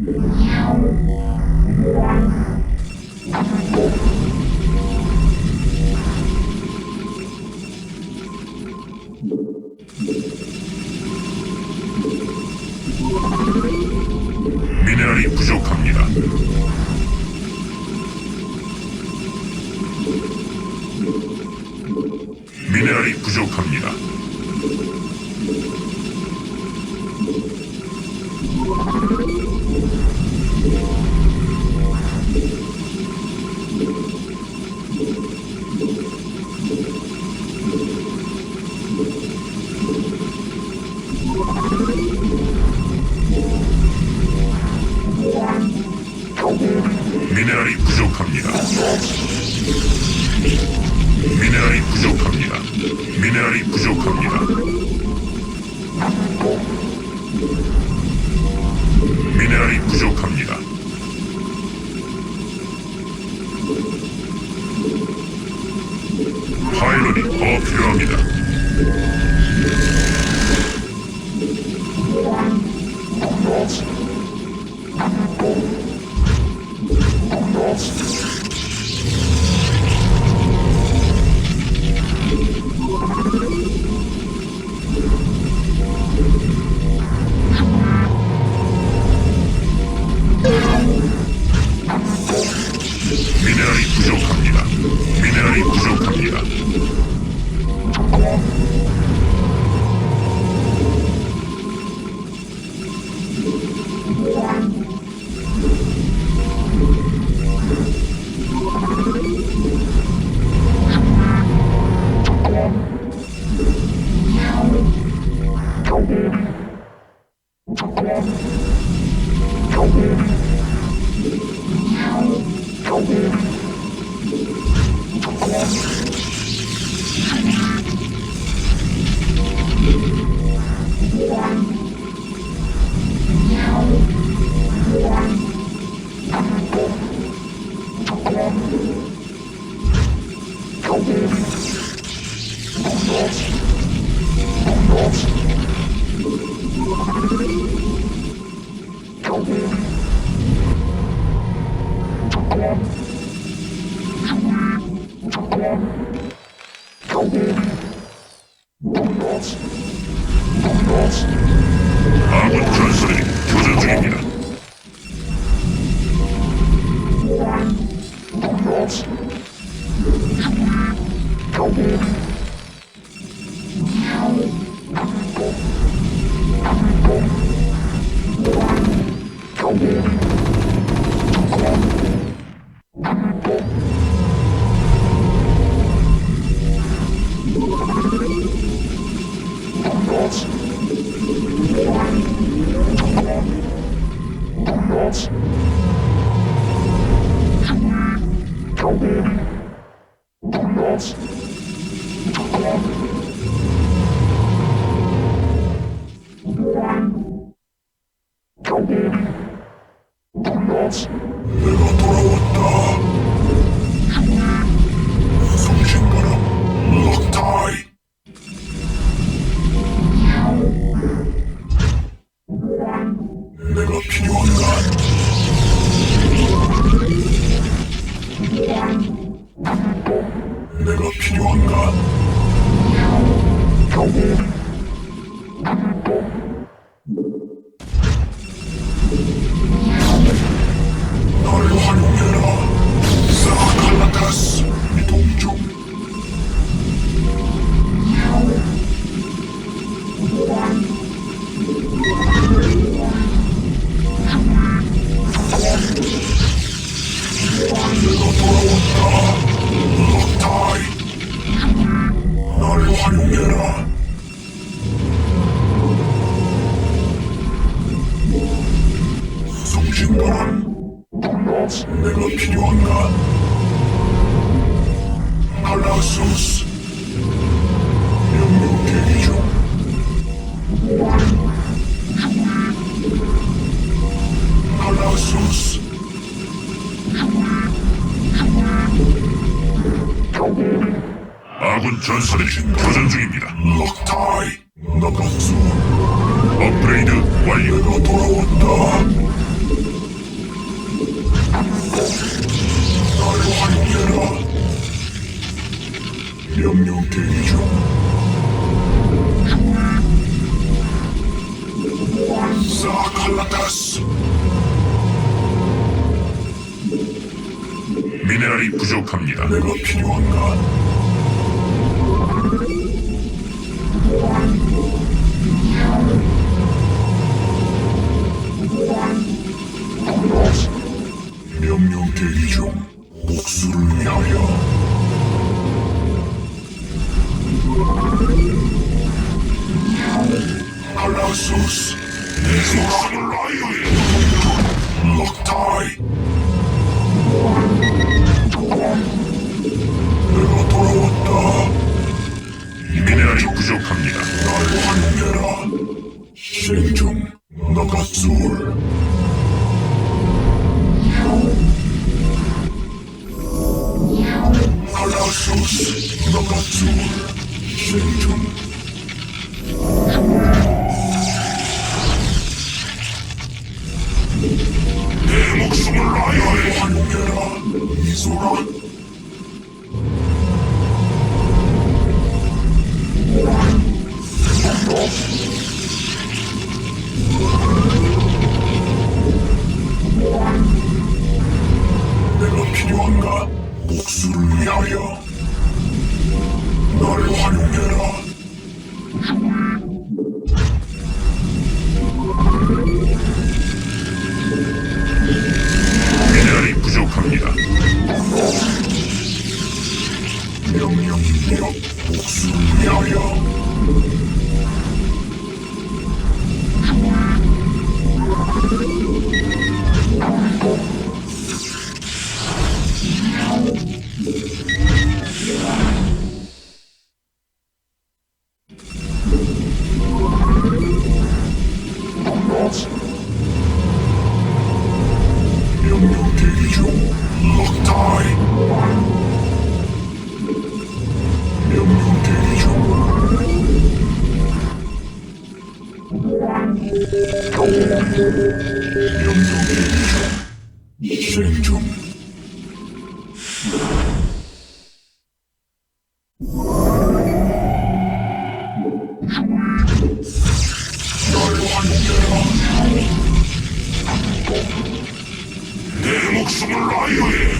Thank 아소스 영역 대기 중 칼라소스 아군 전사대신 교전 중입니다. 럭타이 너가수 업그레이드 완료. 가 돌아온다. 나를 활용해라. 명령 대기 중. 사칼라타스. 미네랄이 부족합니다. 내가 필요한가? 목숨을 라이오에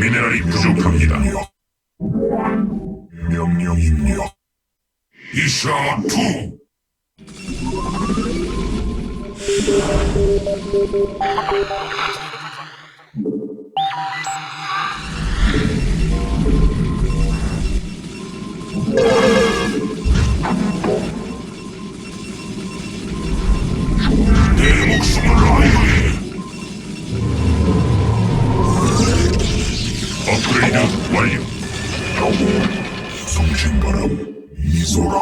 미네랄이 부족합니다. 명령 입력 이샤 투! 내 목숨을 라이 업그레이드 완료. 성신바람 미소라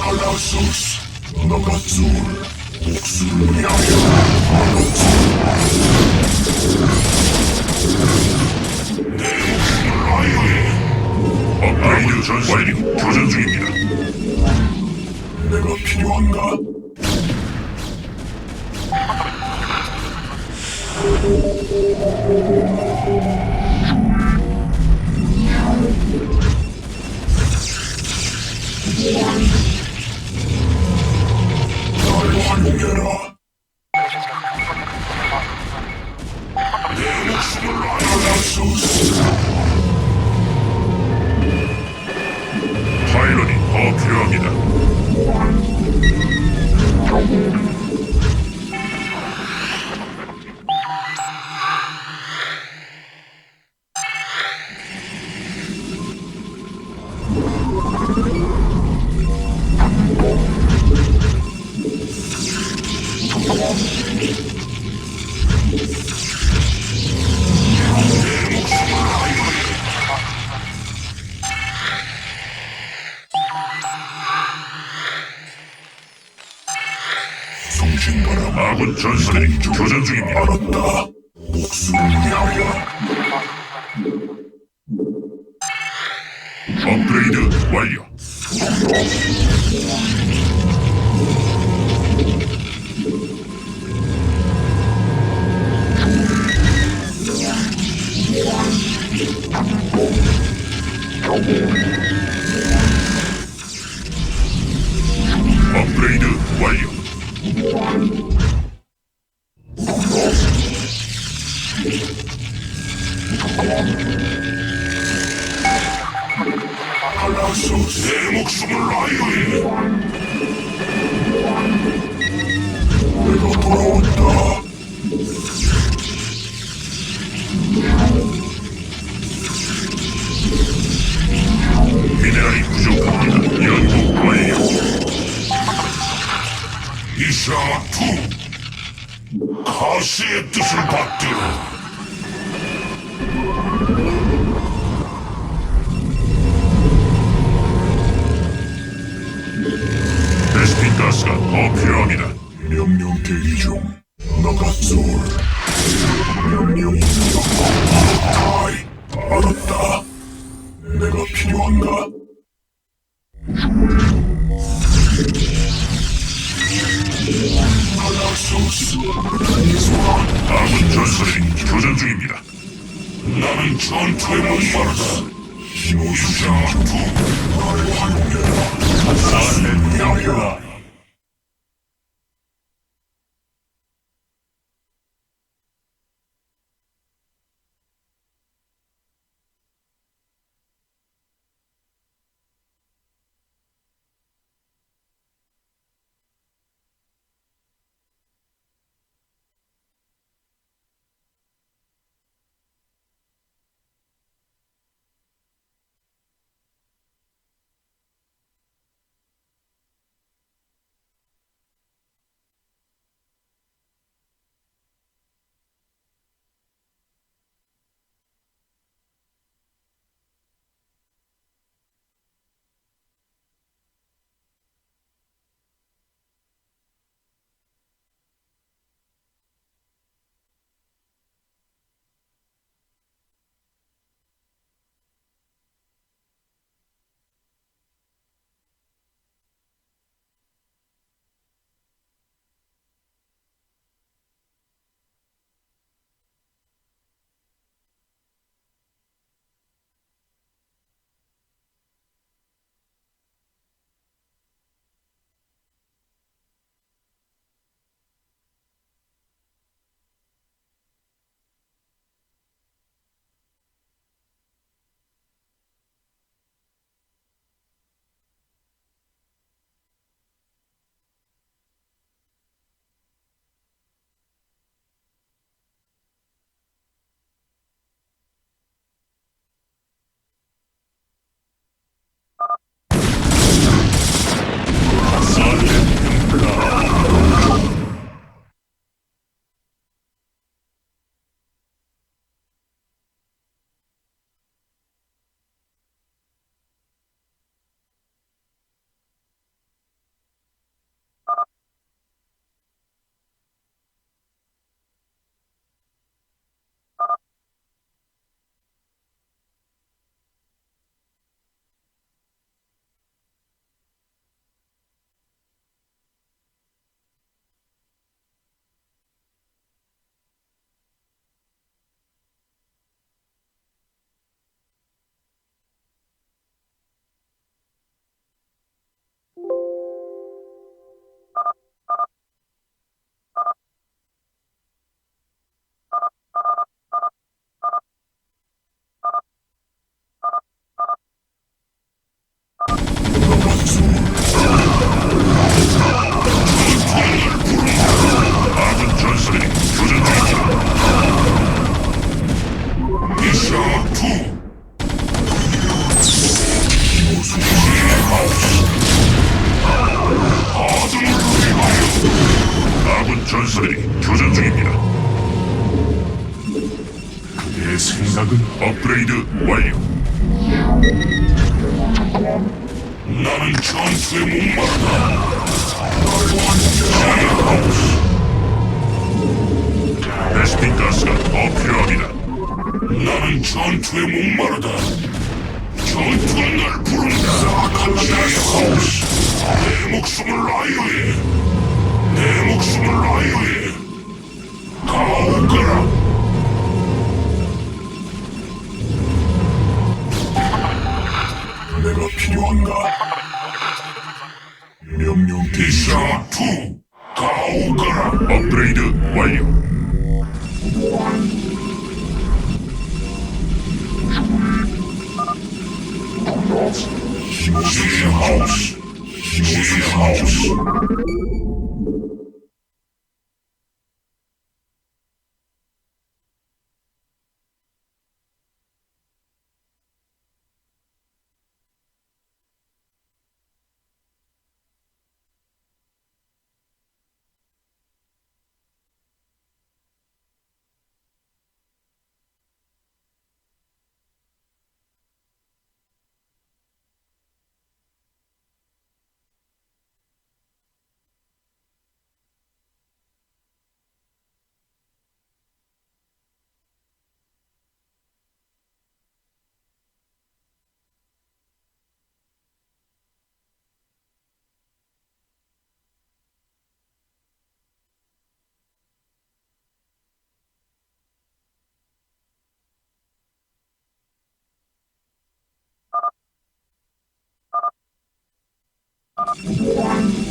칼라소스 나가솔 복수를 위하여 업그레이드 전완료 교전 중입니다. 내가 필요한가? 날 활용해라. 업그레이드 완료. 내 목숨을 라이오에 내 목숨을 라이오에. 내 목숨을 라이오에. 가오거라. 내가 필요한가? 명령 대샤 투 가오거라. 업그레이드 완료. 히모 스의 하우 Yeah.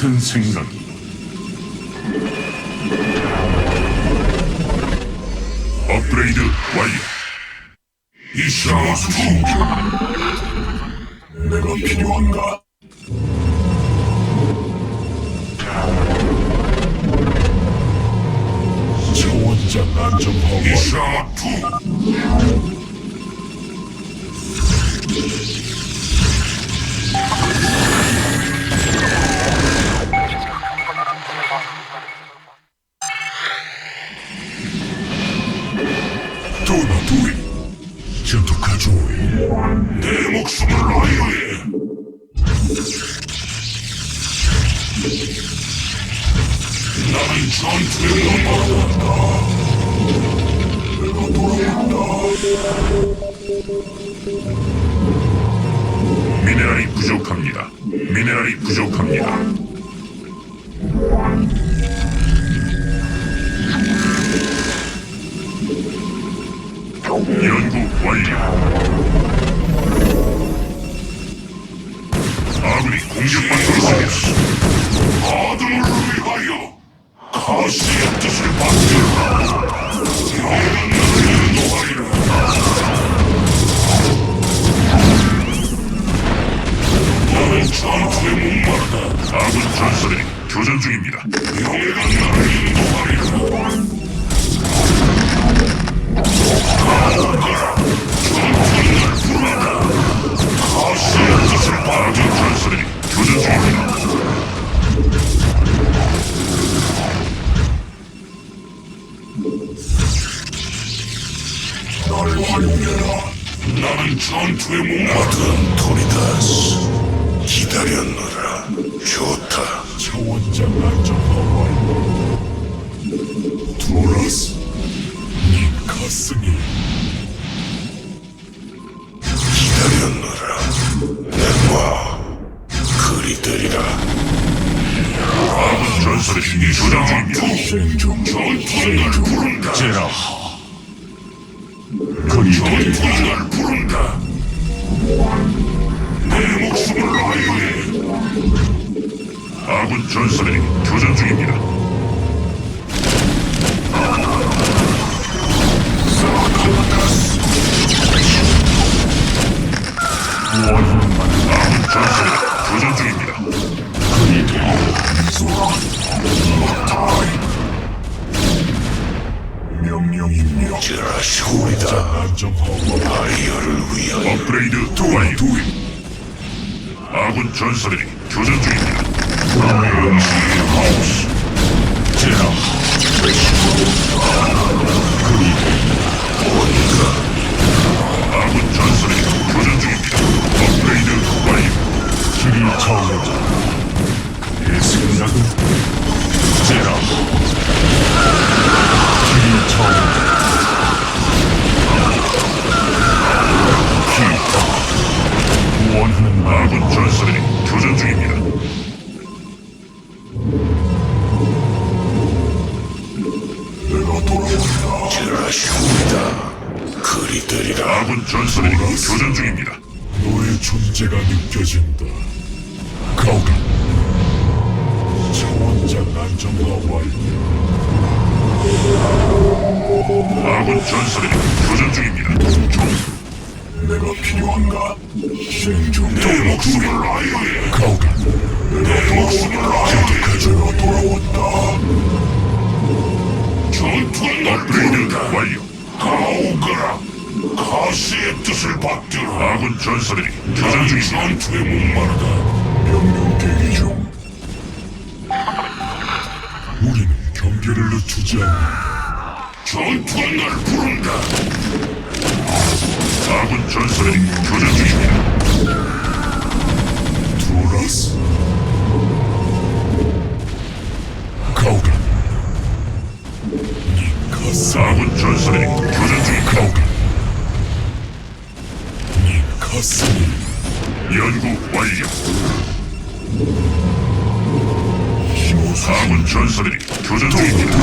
같은 생각이. 업그레이드 완료. 이샤 투. 내가 필요한가? 차원장 안정화원 이샤 투. 미네랄이 부족합니다. 미네랄이 부족합니다. 연구 완료. 아군이 공격받고 있습니다. 아들을 위하여 가시의 뜻을 받들라 전투에 목마르다 아군 전사들이 교전 중입니다. 전사들이 교전 중입니다. 날 활용해라. 나는 전투에 목마르던 토리다 가시의 뜻을 받들어. 아군 전사들이 교전 중입니다. 전투에 목마르다. 명령 대기 중. 우리는 경계를 늦추지 않는다. 전투가 날 부른다. 아군 전사들이 교전 중입니다. 두라스. 가오가. 니카사. 아군 전사들이 교전 니카사니. 연구 완료. 아군 전사들이 교전 중입니다.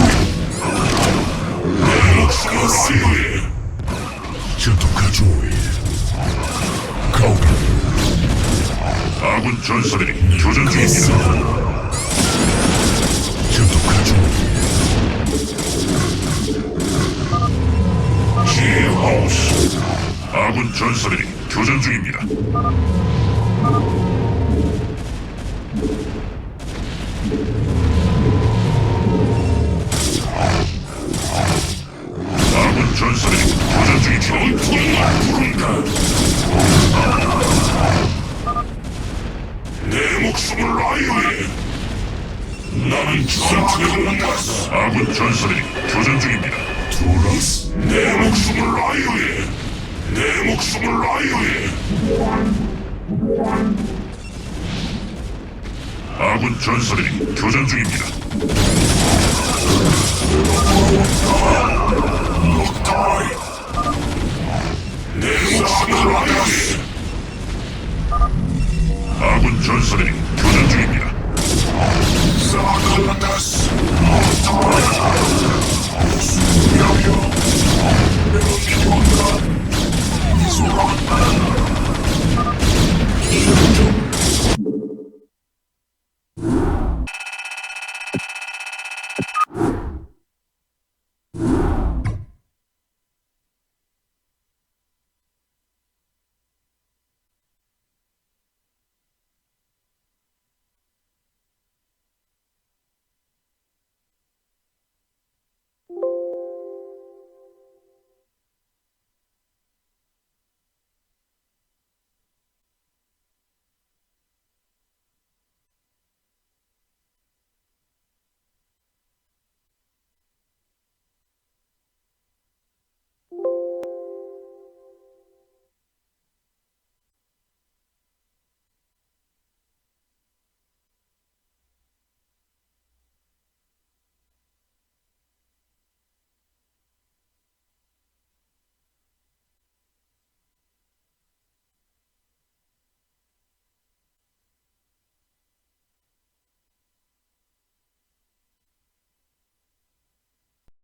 니카사니. 전투카조이. 가오가. 아군 전사들이 교전 중입니다. 전투카조이. 제하우스. 아군 전사들이 교전 중입니다. 아군 전사들이 교전 중입니다. 전투가 부른다. 내 목숨을 라이오에. 나는 전투에 목마르다. 아군 전사들이 교전 중입니다. 두라스. 내 목숨을 라이오에. 내 목숨을 라이오에! 아군 전설이 교전 중입니다. 내 목숨을 라이오에! 아군 전설이 교전 중입니다. 사클라타스! 목숨을 라이오에! 내가 기원다! 이수라 이수라